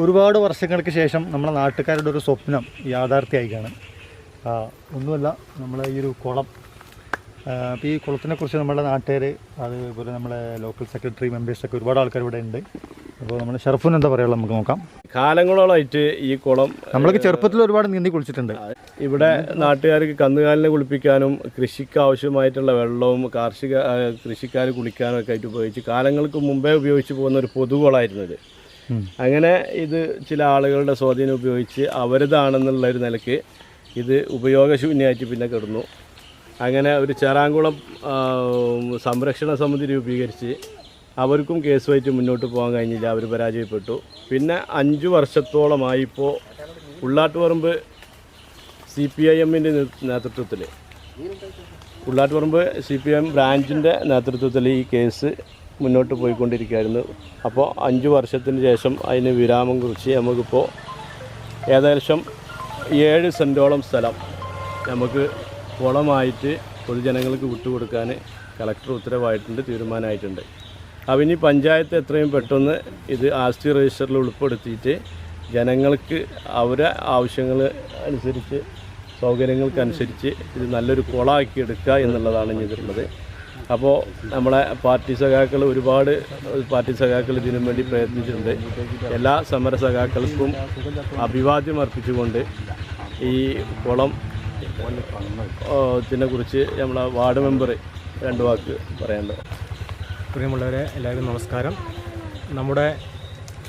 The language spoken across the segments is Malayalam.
ഒരുപാട് വർഷങ്ങൾക്ക് ശേഷം നമ്മുടെ നാട്ടുകാരുടെ ഒരു സ്വപ്നം യാഥാർത്ഥ്യമായിക്കാണ് ഒന്നുമല്ല നമ്മളെ ഈ ഒരു കുളം അപ്പോൾ ഈ കുളത്തിനെ കുറിച്ച് നമ്മുടെ നാട്ടുകാർ അതുപോലെ നമ്മളെ ലോക്കൽ സെക്രട്ടറി മെമ്പേഴ്സൊക്കെ ഒരുപാട് ആൾക്കാർ ഇവിടെ ഉണ്ട്. അപ്പോൾ നമ്മൾ ഷർഫുൻ എന്താ പറയുള്ളത് നമുക്ക് നോക്കാം. കാലങ്ങളോളമായിട്ട് ഈ കുളം നമ്മളൊക്കെ ചെറുപ്പത്തിൽ ഒരുപാട് നീന്തി കുളിച്ചിട്ടുണ്ട്. ഇവിടെ നാട്ടുകാർക്ക് കന്നുകാലിനെ കുളിപ്പിക്കാനും കൃഷിക്ക് ആവശ്യമായിട്ടുള്ള വെള്ളവും കാർഷിക കൃഷിക്കാർ കുളിക്കാനും ഒക്കെ ആയിട്ട് ഉപയോഗിച്ച് കാലങ്ങൾക്ക് മുമ്പേ ഉപയോഗിച്ച് പോകുന്ന ഒരു പൊതുകുളമായിരുന്നു ഇത്. അങ്ങനെ ഇത് ചില ആളുകളുടെ സ്വാധീനം ഉപയോഗിച്ച് അവരതാണെന്നുള്ള ഒരു നിലയ്ക്ക് ഇത് ഉപയോഗശൂന്യമായിട്ട് പിന്നെ കിടന്നു. അങ്ങനെ ഒരു ചേറാങ്കുളം സംരക്ഷണ സമിതി രൂപീകരിച്ച് അവർക്കും കേസുമായിട്ട് മുന്നോട്ട് പോകാൻ കഴിഞ്ഞില്ല. അവർ പരാജയപ്പെട്ടു. പിന്നെ അഞ്ച് വർഷത്തോളമായി ഇപ്പോൾ ഉള്ളാട്ടുപറമ്പ് സി പി ഐ എമ്മിന്റെ നേതൃത്വത്തിൽ ഉള്ളാട്ടുപറമ്പ് സി പി എം ബ്രാഞ്ചിന്റെ നേതൃത്വത്തിൽ ഈ കേസ് മുന്നോട്ട് പോയിക്കൊണ്ടിരിക്കുകയായിരുന്നു. അപ്പോൾ അഞ്ച് വർഷത്തിന് ശേഷം അതിന് വിരാമം കുറിച്ച് നമുക്കിപ്പോൾ ഏകദേശം ഏഴ് സെന്റോളം സ്ഥലം നമുക്ക് കുളമായിട്ട് പൊതുജനങ്ങൾക്ക് വിട്ടുകൊടുക്കാൻ കളക്ടർ ഉത്തരവായിട്ടുണ്ട് തീരുമാനമായിട്ടുണ്ട്. അപ്പം ഇനി പഞ്ചായത്ത് എത്രയും പെട്ടെന്ന് ഇത് ആസ്തി രജിസ്റ്ററിൽ ഉൾപ്പെടുത്തിയിട്ട് ജനങ്ങൾക്ക് അവരെ ആവശ്യങ്ങൾ അനുസരിച്ച് സൗകര്യങ്ങൾക്കനുസരിച്ച് ഇത് നല്ലൊരു കുളമാക്കി എടുക്കുക എന്നുള്ളതാണ് ഇതിലുള്ളത്. അപ്പോൾ നമ്മളെ പാർട്ടി സഖാക്കൾ ഒരുപാട് പാർട്ടി സഖാക്കൾ ഇതിനു വേണ്ടി പ്രയത്നിച്ചിട്ടുണ്ട്. എല്ലാ സമര സഖാക്കൾക്കും അഭിവാദ്യം അർപ്പിച്ചുകൊണ്ട് ഈ കുളം ഇതിനെ കുറിച്ച് നമ്മളെ വാർഡ് മെമ്പർ രണ്ട് വാക്ക് പറയേണ്ടത്. പ്രിയമുള്ളവരെ എല്ലാവരും നമസ്കാരം. നമ്മുടെ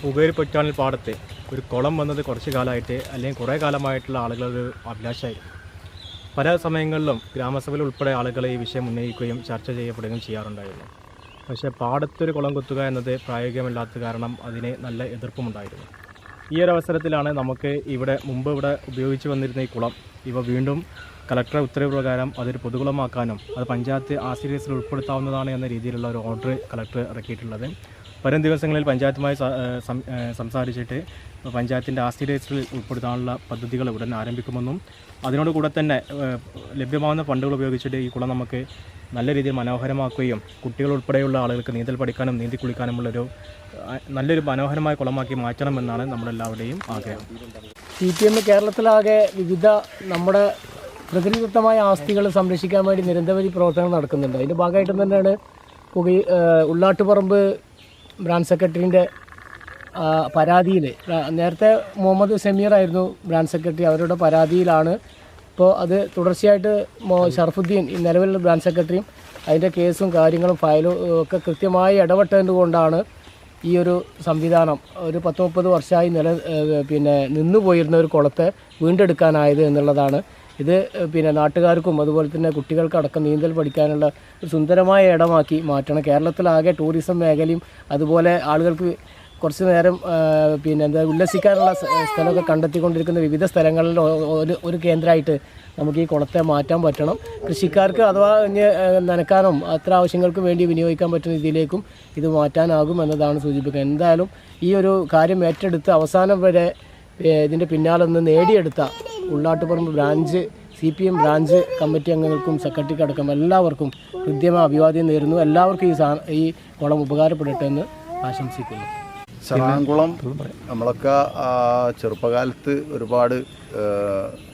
ഉബേരി പൊറ്റാനിൽ പാടത്തെ ഒരു കുളം വന്നത് കുറച്ച് കാലമായിട്ട് അല്ലെങ്കിൽ കുറേ കാലമായിട്ടുള്ള ആളുകളുടെ അഭിലാഷമായിരുന്നു പല സമയങ്ങളിലും ഗ്രാമസഭയിൽ ഉൾപ്പെടെ ആളുകൾ ഈ വിഷയം ഉന്നയിക്കുകയും ചർച്ച ചെയ്യപ്പെടുകയും ചെയ്യാറുണ്ടായിരുന്നു. പക്ഷേ പാടത്തൊരു കുളം കുത്തുക എന്നത് പ്രായോഗികമല്ലാത്ത കാരണം അതിന് നല്ല എതിർപ്പുമുണ്ടായിരുന്നു. ഈ ഒരു അവസരത്തിലാണ് നമുക്ക് ഇവിടെ മുമ്പ് ഇവിടെ ഉപയോഗിച്ച് വന്നിരുന്ന ഈ കുളം ഇവ വീണ്ടും കളക്ടർ ഉത്തരവ് പ്രകാരം അതൊരു പൊതുകുളമാക്കാനും അത് പഞ്ചായത്ത് ആശ്രയസിൽ ഉൾപ്പെടുത്താവുന്നതാണ് എന്ന രീതിയിലുള്ള ഒരു ഓർഡർ കളക്ടർ ഇറക്കിയിട്ടുള്ളത്. വരും ദിവസങ്ങളിൽ പഞ്ചായത്തുമായി സംസാരിച്ചിട്ട് പഞ്ചായത്തിന്റെ ആസ്തി രജിസ്റ്ററിൽ ഉൾപ്പെടുത്താനുള്ള പദ്ധതികൾ ഉടൻ ആരംഭിക്കുമെന്നും അതിനോട് കൂടെ തന്നെ ലഭ്യമാകുന്ന ഫണ്ടുകൾ ഉപയോഗിച്ചിട്ട് ഈ കുളം നമുക്ക് നല്ല രീതിയിൽ മനോഹരമാക്കുകയും കുട്ടികൾ ഉൾപ്പെടെയുള്ള ആളുകൾക്ക് നീന്തൽ പഠിക്കാനും നീന്തി കുളിക്കാനുമുള്ളൊരു നല്ലൊരു മനോഹരമായ കുളമാക്കി മാറ്റണമെന്നാണ് നമ്മളെല്ലാവരുടെയും ആഗ്രഹം. സി പി എം കേരളത്തിലാകെ വിവിധ നമ്മുടെ പ്രകൃതിദത്തമായ ആസ്തികൾ സംരക്ഷിക്കാൻ വേണ്ടി നിരന്തരം പ്രവർത്തനങ്ങൾ നടക്കുന്നുണ്ട്. അതിന്റെ ഭാഗമായിട്ട് തന്നെയാണ് ഉള്ളാട്ടുപറമ്പ് ബ്രാഞ്ച് സെക്രട്ടറിന്റെ പരാതിയിൽ നേരത്തെ മുഹമ്മദ് സമീർ ആയിരുന്നു ബ്രാഞ്ച് സെക്രട്ടറി അവരുടെ പരാതിയിലാണ്. ഇപ്പോൾ അത് തുടർച്ചയായിട്ട് ഷർഫുദ്ദീൻ നിലവിലുള്ള ബ്രാഞ്ച് സെക്രട്ടറിയും അതിന്റെ കേസും കാര്യങ്ങളും ഫയലും ഒക്കെ കൃത്യമായി ഇടപെട്ടതുകൊണ്ടാണ് ഈ ഒരു സംവിധാനം ഒരു പത്ത് മുപ്പത് വർഷമായി നില പിന്നെ നിന്നു പോയിരുന്ന ഒരു കുളത്തെ വീണ്ടെടുക്കാനായത് എന്നുള്ളതാണ്. ഇത് പിന്നെ നാട്ടുകാർക്കും അതുപോലെ തന്നെ കുട്ടികൾക്കടക്കം നീന്തൽ പഠിക്കാനുള്ള ഒരു സുന്ദരമായ ഇടമാക്കി മാറ്റണം. കേരളത്തിലാകെ ടൂറിസം മേഖലയും അതുപോലെ ആളുകൾക്ക് കുറച്ച് നേരം പിന്നെ എന്താ ഉല്ലസിക്കാനുള്ള സ്ഥ- സ്ഥലമൊക്കെ കണ്ടെത്തിക്കൊണ്ടിരിക്കുന്ന വിവിധ സ്ഥലങ്ങളിൽ ഒരു ഒരു കേന്ദ്രമായിട്ട് നമുക്ക് ഈ കുളത്തെ മാറ്റാൻ പറ്റണം. കൃഷിക്കാർക്ക് അഥവാ നനക്കാനും അത്ര ആവശ്യങ്ങൾക്ക് വേണ്ടി വിനിയോഗിക്കാൻ പറ്റുന്ന രീതിയിലേക്കും ഇത് മാറ്റാനാകും എന്നതാണ് സൂചിപ്പിക്കുന്നത്. എന്തായാലും ഈ ഒരു കാര്യം ഏറ്റെടുത്ത് അവസാനം വരെ ഇതിന്റെ പിന്നാലെ നിന്ന് നേടിയെടുത്ത Ullattuparambu branch C P M branch committee അംഗങ്ങൾക്കും സെക്രട്ടറിക്ക് അടക്കം എല്ലാവർക്കും ഹൃദ്യമായ അഭിവാദ്യം നേരുന്നു. എല്ലാവർക്കും ഈ സാ ഈ കുളം ഉപകാരപ്പെടട്ടെ എന്ന് ആശംസിക്കുന്നു. ചെറാംകുളം നമ്മളൊക്കെ ചെറുപ്പകാലത്ത് ഒരുപാട്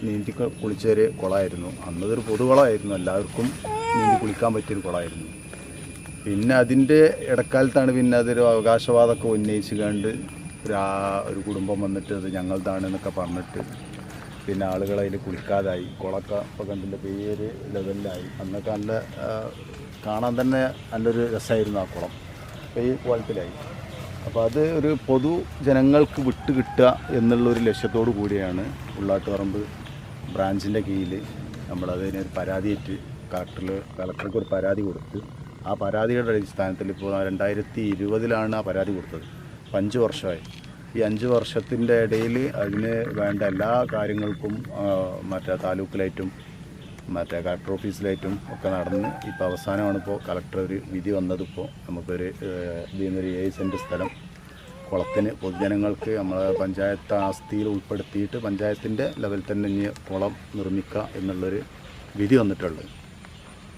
നീന്തി കുളിച്ചൊരു കുളമായിരുന്നു. അന്നതൊരു പൊതുകുളമായിരുന്നു. എല്ലാവർക്കും നീന്തി കുളിക്കാൻ പറ്റിയൊരു കുളമായിരുന്നു. പിന്നെ അതിന്റെ ഇടക്കാലത്താണ് പിന്നെ അതൊരു അവകാശവാദമൊക്കെ ഉന്നയിച്ച് കണ്ട് ഒരു ആ- ഒരു കുടുംബം വന്നിട്ട് അത് ഞങ്ങളതാണ് എന്നൊക്കെ പറഞ്ഞിട്ട് പിന്നെ ആളുകൾ അതിൽ കുളിക്കാതായി. കുളക്ക ഇപ്പോൾ പേര് ലെവലിലായി. അന്നൊക്കെ നല്ല കാണാൻ തന്നെ നല്ലൊരു രസമായിരുന്നു ആ കുളം. ഇപ്പോൾ ഈ കുളത്തിലായി. അപ്പോൾ അത് ഒരു പൊതു ജനങ്ങൾക്ക് വിട്ട് കിട്ടുക എന്നുള്ളൊരു ലക്ഷ്യത്തോടു കൂടിയാണ് ഉള്ളാട്ടുപറമ്പ് ബ്രാഞ്ചിന്റെ കീഴിൽ നമ്മളതിന് ഒരു പരാതിയേറ്റ് കളക്ടറിൽ കളക്ടർക്ക് ഒരു പരാതി കൊടുത്ത്. ആ പരാതിയുടെ അടിസ്ഥാനത്തിൽ ഇപ്പോൾ രണ്ടായിരത്തി ഇരുപതിലാണ് ആ പരാതി കൊടുത്തത്. അപ്പോൾ അഞ്ച് വർഷമായി. ഈ അഞ്ച് വർഷത്തിന്റെ ഇടയിൽ അതിന് വേണ്ട എല്ലാ കാര്യങ്ങൾക്കും മറ്റേ താലൂക്കിലായിട്ടും മറ്റേ കളക്ടർ ഓഫീസിലായിട്ടും ഒക്കെ നടന്ന് ഇപ്പോൾ അവസാനമാണ് ഇപ്പോൾ കളക്ടർ ഒരു വിധി വന്നതിപ്പോൾ നമുക്കൊരു നിന്നൊരു ഏഴ് സെന്റ് സ്ഥലം കുളത്തിന് പൊതുജനങ്ങൾക്ക് നമ്മളെ പഞ്ചായത്ത് ആസ്തിയിൽ ഉൾപ്പെടുത്തിയിട്ട് പഞ്ചായത്തിന്റെ ലെവലിൽ തന്നെ ഇനി കുളം നിർമ്മിക്കുക എന്നുള്ളൊരു വിധി വന്നിട്ടുള്ളത്.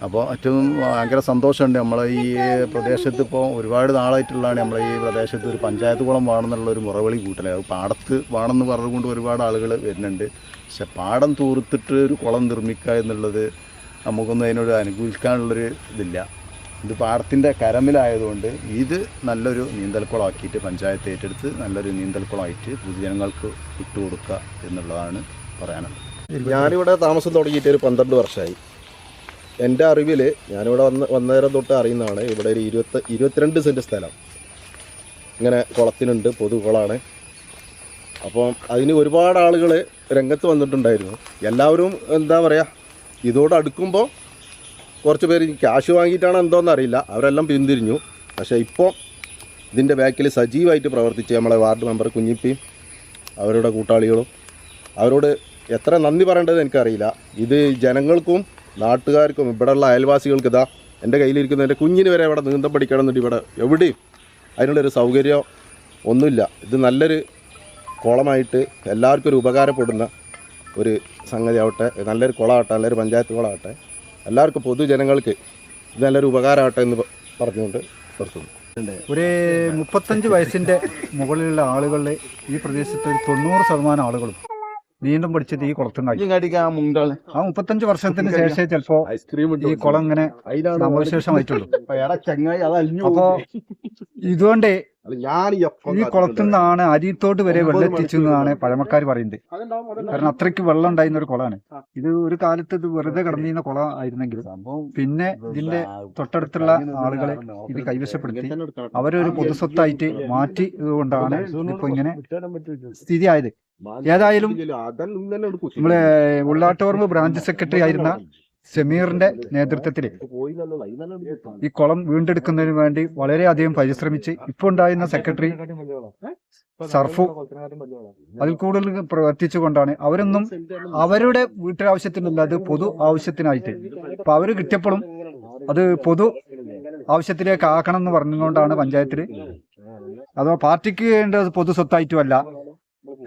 അപ്പോൾ ഏറ്റവും ഭയങ്കര സന്തോഷമുണ്ട്. നമ്മളെ ഈ പ്രദേശത്ത് ഇപ്പോൾ ഒരുപാട് നാളായിട്ടുള്ളതാണ് നമ്മളെ ഈ പ്രദേശത്ത് ഒരു പഞ്ചായത്ത് കുളം വേണമെന്നുള്ള ഒരു മുറവിളി കൂട്ടലേ. അത് പാടത്ത് വേണമെന്ന് പറഞ്ഞുകൊണ്ട് ഒരുപാട് ആളുകൾ വരുന്നുണ്ട്. പക്ഷെ പാടം തൂർത്തിട്ട് ഒരു കുളം നിർമ്മിക്കുക എന്നുള്ളത് നമുക്കൊന്നും അതിനോട് അനുകൂലിക്കാനുള്ളൊരു ഇതില്ല. ഇത് പാടത്തിന്റെ കരമിലായതുകൊണ്ട് ഇത് നല്ലൊരു നീന്തൽക്കുളമാക്കിയിട്ട് പഞ്ചായത്ത് ഏറ്റെടുത്ത് നല്ലൊരു നീന്തൽക്കുളമായിട്ട് പൊതുജനങ്ങൾക്ക് വിട്ടുകൊടുക്കുക എന്നുള്ളതാണ് പറയാനുള്ളത്. ഞാനിവിടെ താമസം തുടങ്ങിയിട്ട് ഒരു പന്ത്രണ്ട് വർഷമായി. എന്റെ അറിവിൽ ഞാനിവിടെ വന്ന് വന്നേരം തൊട്ട് അറിയുന്നതാണ് ഇവിടെ ഒരു ഇരുപത്തി ഇരുപത്തിരണ്ട് സെന്റ് സ്ഥലം. ഇങ്ങനെ കുളത്തിനുണ്ട് പൊതുകുളമാണ് അപ്പം അതിന് ഒരുപാട് ആളുകൾ രംഗത്ത് വന്നിട്ടുണ്ടായിരുന്നു. എല്ലാവരും എന്താ പറയുക ഇതോട് അടുക്കുമ്പോൾ കുറച്ച് പേര് ക്യാഷ് വാങ്ങിയിട്ടാണ് എന്തോന്ന് അറിയില്ല. അവരെല്ലാം പിന്തിരിഞ്ഞു. പക്ഷേ ഇപ്പോൾ ഇതിന്റെ ബാക്കിൽ സജീവമായിട്ട് പ്രവർത്തിച്ച് നമ്മളെ വാർഡ് മെമ്പർ കുഞ്ഞിപ്പിയും അവരുടെ കൂട്ടാളികളും അവരോട് എത്ര നന്ദി പറയേണ്ടത് എനിക്കറിയില്ല. ഇത് ജനങ്ങൾക്കും നാട്ടുകാർക്കും ഇവിടെയുള്ള അയൽവാസികൾക്ക് ഇതാ എന്റെ കയ്യിലിരിക്കുന്ന എന്റെ കുഞ്ഞിന് വരെ ഇവിടെ നീന്തം പഠിക്കണം എന്നിട്ട് ഇവിടെ എവിടെയും അതിനുള്ളൊരു സൗകര്യം ഒന്നുമില്ല. ഇത് നല്ലൊരു കുളമായിട്ട് എല്ലാവർക്കും ഒരു ഉപകാരപ്പെടുന്ന ഒരു സംഗതി ആവട്ടെ നല്ലൊരു കുളമാവട്ടെ നല്ലൊരു പഞ്ചായത്ത് കുളമാവട്ടെ. എല്ലാവർക്കും പൊതുജനങ്ങൾക്ക് ഇത് നല്ലൊരു ഉപകാരമാവട്ടെ എന്ന് പറഞ്ഞുകൊണ്ട് നിർത്തുന്നു. ഒരു മുപ്പത്തഞ്ച് വയസ്സിന്റെ മുകളിലുള്ള ആളുകളിൽ ഈ പ്രദേശത്ത് ഒരു തൊണ്ണൂറ് ശതമാനം ആളുകളും നീന്തം പിടിച്ചിട്ട് ഈ കുളത്തുണ്ടായി ആ മുപ്പത്തഞ്ച് വർഷത്തിന് ശേഷം ചിലപ്പോ ഐസ്ക്രീം ഈ കുളം ഇങ്ങനെ നാമവിശേഷമായിട്ടുള്ളൂ അപ്പോ ഇതുകൊണ്ട് ഈ കുളത്തുനിന്നാണ് അരിത്തോട്ട് വരെ വെള്ളം എത്തിച്ചെന്നാണ് പഴമക്കാർ പറയുന്നത്. കാരണം അത്രയ്ക്ക് വെള്ളം ഉണ്ടായിരുന്ന ഒരു കുളമാണ്. ഇത് ഒരു കാലത്ത് ഇത് വെറുതെ കിടന്നിരുന്ന കുളം ആയിരുന്നെങ്കിൽ പിന്നെ ഇതിന്റെ തൊട്ടടുത്തുള്ള ആളുകളെ ഇത് കൈവശപ്പെടുത്തി അവരൊരു പൊതുസ്വത്തായിട്ട് മാറ്റി കൊണ്ടാണ് ഇപ്പൊ ഇങ്ങനെ സ്ഥിതി ആയത് ഏതായാലും നമ്മളെ ഉള്ളാട്ടോർമ് ബ്രാഞ്ച് സെക്രട്ടറി ആയിരുന്ന സെമീറിന്റെ നേതൃത്വത്തിൽ ഈ കുളം വീണ്ടെടുക്കുന്നതിന് വേണ്ടി വളരെയധികം പരിശ്രമിച്ച് ഇപ്പോൾ ഉണ്ടായിരുന്ന സെക്രട്ടറി സർഫു അതിൽ കൂടുതൽ പ്രവർത്തിച്ചുകൊണ്ടാണ് അവരൊന്നും അവരുടെ വീട്ടാവശ്യത്തിനല്ല അത് പൊതു ആവശ്യത്തിനായിട്ട്. അപ്പൊ അവർ കിട്ടിയപ്പോഴും അത് പൊതു ആവശ്യത്തിലേക്ക് ആക്കണം എന്ന് പറഞ്ഞുകൊണ്ടാണ് പഞ്ചായത്തിൽ അതോ പാർട്ടിക്ക് വേണ്ടത് പൊതു സ്വത്തായിട്ടുമല്ല.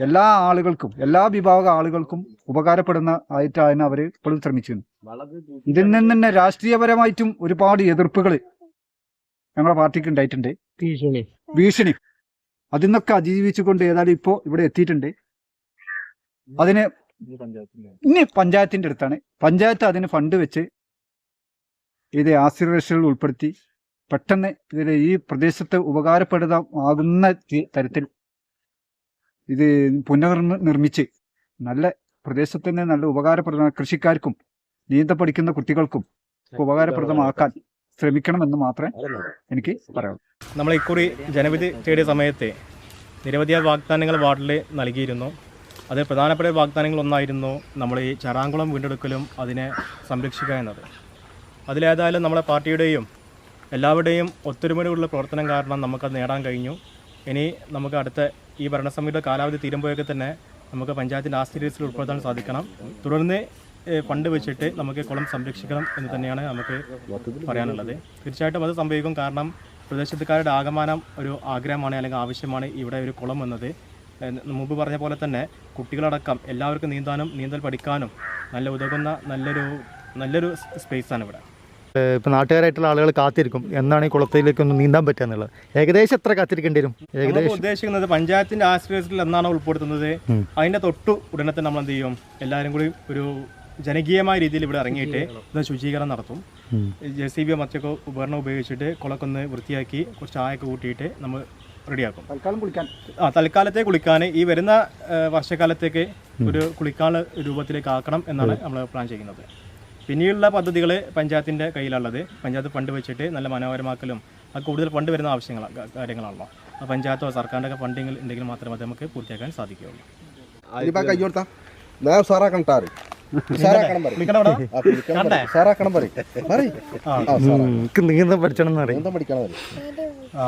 എല്ലാ ആളുകൾക്കും എല്ലാ വിഭാഗ ആളുകൾക്കും ഉപകാരപ്പെടുന്ന ആയിട്ടാണ് അവർ ഇപ്പോഴും ശ്രമിച്ചിരുന്നത്. ഇതിൽ നിന്ന് തന്നെ രാഷ്ട്രീയപരമായിട്ടും ഒരുപാട് എതിർപ്പുകൾ ഞങ്ങളുടെ പാർട്ടിക്ക് ഉണ്ടായിട്ടുണ്ട്. ഭീഷണി. ഭീഷണി. അതിൽ നിന്നൊക്കെ അതിജീവിച്ചുകൊണ്ട് ഏതായാലും ഇപ്പോൾ ഇവിടെ എത്തിയിട്ടുണ്ട്. അതിന് ഇനി പഞ്ചായത്തിന്റെ അടുത്താണ്. പഞ്ചായത്ത് അതിന് ഫണ്ട് വെച്ച് ഇത് ആശ്രയശകൾ ഉൾപ്പെടുത്തി പെട്ടെന്ന് ഇതിൽ ഈ പ്രദേശത്ത് ഉപകാരപ്പെടുന്ന തരത്തിൽ ഇത് പുനർനിർമ്മിച്ച് നല്ല പ്രദേശത്തിന് നല്ല ഉപകാരപ്രദമായ കൃഷിക്കാർക്കും നീന്ത പഠിക്കുന്ന കുട്ടികൾക്കും ഉപകാരപ്രദമാക്കാൻ ശ്രമിക്കണമെന്ന് മാത്രമേ എനിക്ക് പറയാവൂ. നമ്മൾ ഇക്കുറി ജനവിധി തേടിയ സമയത്തെ നിരവധി വാഗ്ദാനങ്ങൾ വാർഡിൽ നൽകിയിരുന്നു. അതിൽ പ്രധാനപ്പെട്ട വാഗ്ദാനങ്ങളൊന്നായിരുന്നു നമ്മൾ ഈ ചറാങ്കുളം വീണ്ടെടുക്കലും അതിനെ സംരക്ഷിക്കുക എന്നത്. അതിലേതായാലും നമ്മുടെ പാർട്ടിയുടെയും എല്ലാവരുടെയും ഒത്തൊരുമയോടുള്ള പ്രവർത്തനം കാരണം നമുക്കത് നേടാൻ കഴിഞ്ഞു. ഇനി നമുക്ക് അടുത്ത ഈ ഭരണസമിതിയുടെ കാലാവധി തീരുമ്പോഴൊക്കെ തന്നെ നമുക്ക് പഞ്ചായത്തിന്റെ ആസ്തിരീസിൽ ഉൾപ്പെടുത്താൻ സാധിക്കണം. തുടർന്ന് ഫണ്ട് വെച്ചിട്ട് നമുക്ക് കുളം സംരക്ഷിക്കണം എന്ന് തന്നെയാണ് നമുക്ക് പറയാനുള്ളത്. തീർച്ചയായിട്ടും അത് സംഭവിക്കും. കാരണം പ്രദേശത്തുകാരുടെ ആകമാനം ഒരു ആഗ്രഹമാണ് അല്ലെങ്കിൽ ആവശ്യമാണ് ഇവിടെ ഒരു കുളം എന്നത്. മുമ്പ് പറഞ്ഞ പോലെ തന്നെ കുട്ടികളടക്കം എല്ലാവർക്കും നീന്താനും നീന്തൽ പഠിക്കാനും നല്ല ഉതകുന്ന നല്ലൊരു നല്ലൊരു സ്പേസാണ് ഇവിടെ. ഇപ്പൊ നാട്ടുകാരായിട്ടുള്ള ആളുകൾ കാത്തിരിക്കും. എന്നാണ് ഈ കുളത്തിലേക്ക് ഒന്ന് നീന്താൻ പറ്റുക എന്നുള്ളത്? ഏകദേശം എത്ര കാത്തിരിക്കേണ്ടി വരും? ഏകദേശം? ഉദ്ദേശിക്കുന്നത് പഞ്ചായത്തിന്റെ ആശ്രയത്തിൽ എന്നാണ് ഉൾപ്പെടുത്തുന്നത്? അതിന്റെ തൊട്ട് ഉടനെ തന്നെ നമ്മൾ എന്ത് ചെയ്യും? എല്ലാവരും കൂടി ഒരു ജനകീയമായ രീതിയിൽ ഇവിടെ ഇറങ്ങിയിട്ട് ഇത് ശുചീകരണം നടത്തും. ജെ സി ബി മറ്റൊക്കെ ഉപകരണം ഉപയോഗിച്ചിട്ട് കുളക്കൊന്ന് വൃത്തിയാക്കി കുറച്ച് ചായയൊക്കെ കൂട്ടിയിട്ട് നമ്മൾ റെഡിയാക്കും. തൽക്കാലം കുളിക്കാൻ. ആ തൽക്കാലത്തെ കുളിക്കാൻ. ഈ വരുന്ന വർഷക്കാലത്തേക്ക് ഒരു കുളിക്കാനുള്ള രൂപത്തിലേക്ക് ആക്കണം എന്നാണ് നമ്മൾ പ്ലാൻ ചെയ്യുന്നത്. പിന്നീടുള്ള പദ്ധതികൾ പഞ്ചായത്തിന്റെ കയ്യിലുള്ളത്. പഞ്ചായത്ത് ഫണ്ട് വെച്ചിട്ട് നല്ല മനോഹരമാക്കലും അത് കൂടുതൽ ഫണ്ട് വരുന്ന ആവശ്യങ്ങൾ കാര്യങ്ങളാണല്ലോ. ആ പഞ്ചായത്തോ സർക്കാരിന്റെ ഒക്കെ ഫണ്ടിങ് ഉണ്ടെങ്കിൽ മാത്രമേ അത് നമുക്ക് പൂർത്തിയാക്കാൻ സാധിക്കുകയുള്ളൂ. നീന്തം പഠിച്ചണം പഠിക്കണം പറയും. ആ.